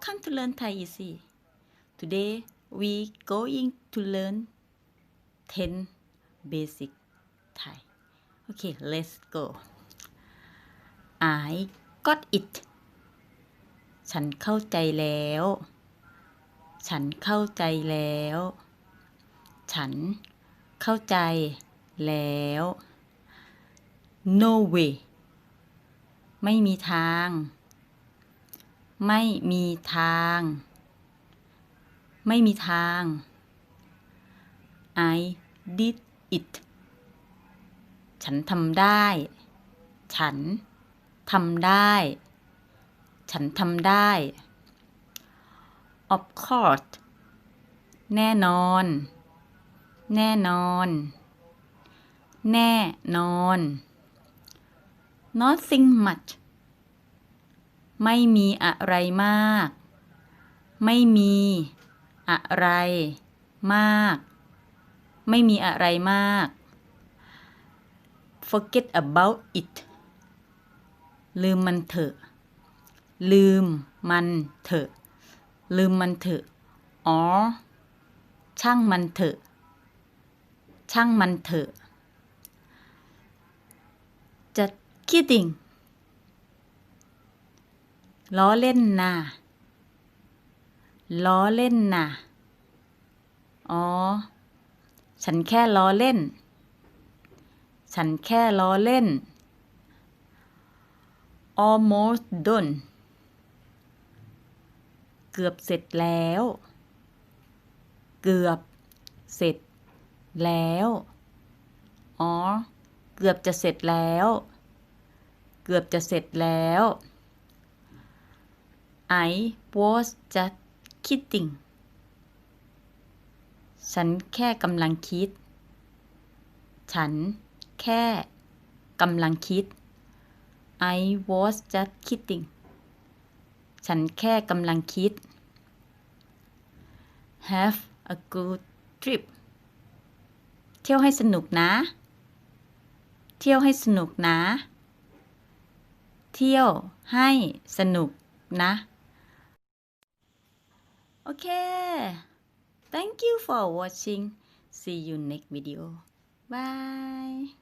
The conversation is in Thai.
Welcome to Learn Thai Easy. Today we going to learn 10 basic Thai. Okay, let's go. I got it. ฉันเข้าใจแล้ว ฉันเข้าใจแล้ว ฉันเข้าใจแล้ว no way ไม่มีทาง ไม่มีทาง ไม่มีทาง I did it ฉันทำได้ ฉันทำได้ ฉันทำได้ of course แน่นอน แน่นอน แน่นอน nothing much ไม่มีอะไรมาก ไม่มีอะไร มาก ไม่มีอะไรมาก forget about it ลืมมันเถอะ ลืมมันเถอะ ลืมมันเถอะ อ๋อ ช่างมันเถอะ ช่างมันเถอะจะ kidding ล้อเล่นนะล้อเล่นนะอ๋อ ฉันแค่ล้อเล่น ฉันแค่ล้อเล่น almost done เกือบเสร็จแล้ว เกือบเสร็จแล้ว อ๋อ เกือบจะเสร็จแล้ว เกือบจะเสร็จแล้ว I was just kidding ฉันแค่กำลังคิด ฉันแค่กำลังคิด I was just kidding ฉันแค่กำลังคิด Have a good trip เที่ยวให้สนุกนะ เที่ยวให้สนุกนะ เที่ยวให้สนุกนะ Okay. Thank you for watching. See you next video. Bye.